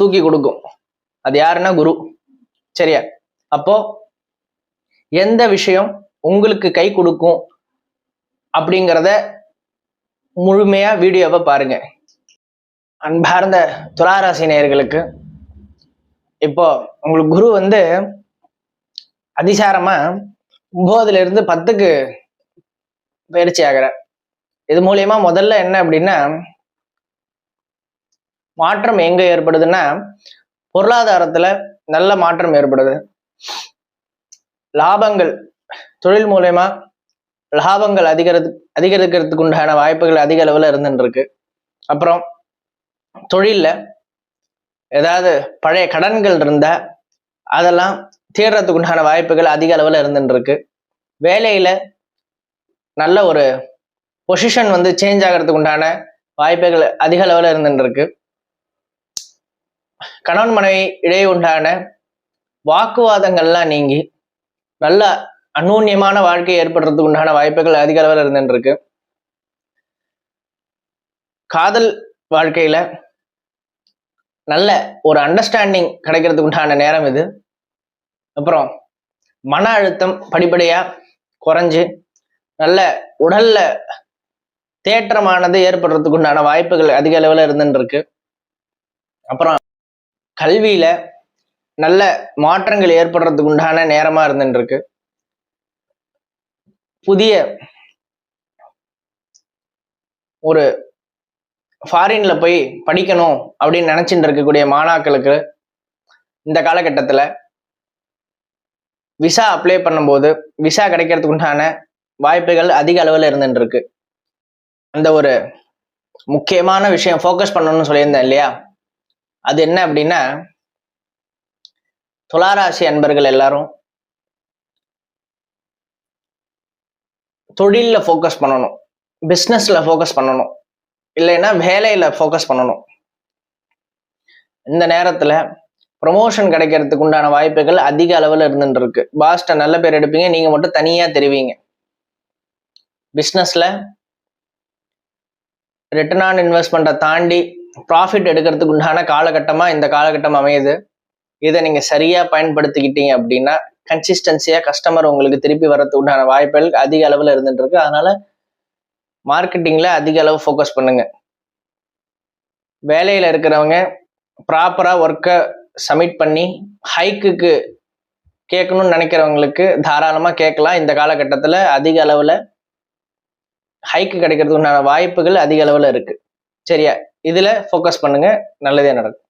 தூக்கி கொடுக்கும். அது யாருன்னா குரு. சரியா? அப்போ எந்த விஷயம் உங்களுக்கு கை கொடுக்கும் அப்படிங்கிறத முழுமையா வீடியோவை பாருங்க. அன்பார்ந்த துளாராசி நேயர்களுக்கு இப்போ உங்களுக்கு குரு வந்து அதிசாரமா ஒன்பதுல இருந்து பத்துக்கு பயிற்சி ஆகிறார். இது மூலியமா முதல்ல என்ன அப்படின்னா மாற்றம் எங்க ஏற்படுதுன்னா பொருளாதாரத்துல நல்ல மாற்றம் ஏற்படுது. லாபங்கள் தொழில் மூலயமா லாபங்கள் அதிகரித்து அதிகரிக்கிறதுக்கு உண்டான வாய்ப்புகள் அதிக அளவில் இருந்துருக்கு அப்புறம் தொழிலில் ஏதாவது பழைய கடன்கள் இருந்தால் அதெல்லாம் தீர்றதுக்கு உண்டான வாய்ப்புகள் அதிக அளவில் இருந்துருக்கு வேலையில் நல்ல ஒரு பொசிஷன் வந்து சேஞ்ச் ஆகிறதுக்கு உண்டான வாய்ப்புகள் அதிக அளவில் இருந்துருக்கு கணவன் மனைவி இடையே உண்டான வாக்குவாதங்கள்லாம் நீங்கி நல்ல அநூன்யமான வாழ்க்கை ஏற்படுறதுக்கு உண்டான வாய்ப்புகள் அதிக அளவில் இருந்துருக்கு இருக்கு காதல் வாழ்க்கையில நல்ல ஒரு அண்டர்ஸ்டாண்டிங் கிடைக்கிறதுக்கு உண்டான நேரம் இது. அப்புறம் மன அழுத்தம் படிப்படியா குறைஞ்சு நல்ல உடல்ல தேற்றமானது ஏற்படுறதுக்கு உண்டான வாய்ப்புகள் அதிக அளவில் இருந்துருக்கு இருக்கு அப்புறம் கல்வியில நல்ல மாற்றங்கள் ஏற்படுறதுக்கு உண்டான நேரமா இருந்துருக்கு புதிய ஒரு ஃபாரின்ல போய் படிக்கணும் அப்படின்னு நினைச்சிட்டு இருக்கக்கூடிய மாணாக்களுக்கு இந்த காலகட்டத்தில் விசா அப்ளை பண்ணும்போது விசா கிடைக்கிறதுக்கு உண்டான வாய்ப்புகள் அதிக அளவில் இருந்துட்டு இருக்கு அந்த ஒரு முக்கியமான விஷயம் ஃபோக்கஸ் பண்ணணும்னு சொல்லியிருந்தேன் இல்லையா? அது என்ன அப்படின்னா துளாராசி அன்பர்கள் எல்லாரும் தொழிலில் ஃபோக்கஸ் பண்ணணும். பிஸ்னஸில் ஃபோக்கஸ் பண்ணணும். இல்லைன்னா வேலையில் ஃபோக்கஸ் பண்ணணும். இந்த நேரத்தில் ப்ரொமோஷன் கிடைக்கிறதுக்கு உண்டான வாய்ப்புகள் அதிக அளவில் இருந்துட்டு இருக்கு பாஸ்ட நல்ல பேர் எடுப்பீங்க நீங்கள் மட்டும் தனியாக தெரிவிங்க. பிஸ்னஸில் ரிட்டர்ன் ஆன் இன்வெஸ்ட்மெண்ட்டை தாண்டி ப்ராஃபிட் எடுக்கிறதுக்கு உண்டான காலகட்டமாக இந்த காலகட்டம் அமையுது. இதை நீங்கள் சரியாக பயன்படுத்திக்கிட்டீங்க அப்படின்னா கன்சிஸ்டன்சியாக கஸ்டமர் உங்களுக்கு திருப்பி வரதுக்கு உண்டான வாய்ப்புகள் அதிக அளவில் இருந்துட்டு இருக்கு. அதனால அதிக அளவு ஃபோக்கஸ் பண்ணுங்க. வேலையில் இருக்கிறவங்க ப்ராப்பராக ஒர்க்கை சப்மிட் பண்ணி ஹைக்குக்கு கேட்கணும்னு நினைக்கிறவங்களுக்கு தாராளமாக கேட்கலாம். இந்த காலகட்டத்தில் அதிக அளவில் ஹைக்கு கிடைக்கிறதுக்கு உண்டான வாய்ப்புகள் அதிக அளவில் இருக்குது சரியா? இதுல ஃபோக்கஸ் பண்ணுங்க. நல்லதே நடக்கும்.